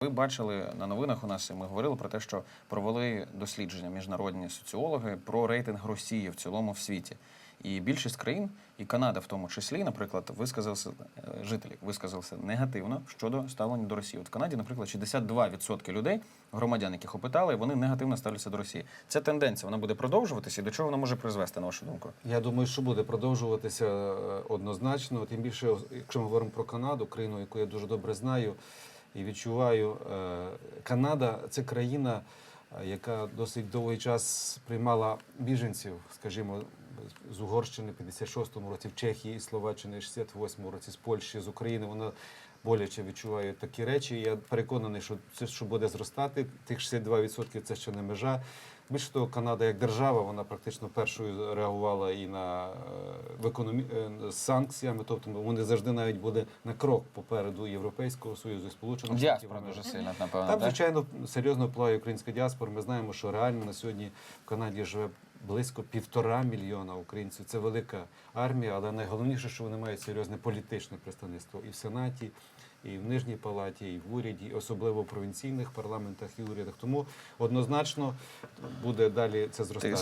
Ви бачили на новинах у нас, і ми говорили про те, що провели дослідження міжнародні соціологи про рейтинг Росії в цілому в світі. І більшість країн, і Канада в тому числі, наприклад, висказалися е, жителі висказалися негативно щодо ставлення до Росії. От в Канаді, наприклад, 62% людей, громадян, яких опитали, вони негативно ставляться до Росії. Ця тенденція вона буде продовжуватися, і до чого вона може призвести, на вашу думку? Я думаю, що буде продовжуватися е, однозначно. Тим більше, якщо ми говоримо про Канаду, країну, яку я дуже добре знаю і відчуваю. Е, Канада це країна, е, яка досить довгий час приймала біженців, скажімо, з Угорщини в 56-му році, в Чехії Словаччини 68-му році, з Польщі, з України. Вона боляче відчуває такі речі. Я переконаний, що це що буде зростати. Тих 62% це ще не межа. Більше того, Канада як держава, вона практично першою реагувала і на е, в економі... е, з санкціями. Тобто вони завжди навіть буде на крок попереду Європейського Союзу і Сполучених Штатів. Дуже сильно, напевно. Там, звичайно, серйозно впливає українська діаспора. Ми знаємо, що реально на сьогодні в Канаді живе близько півтора мільйона українців. Це велика армія, але найголовніше, що вони мають серйозне політичне представництво і в Сенаті, і в Нижній палаті, і в уряді, і особливо в провінційних парламентах і урядах. Тому однозначно буде далі це зростати.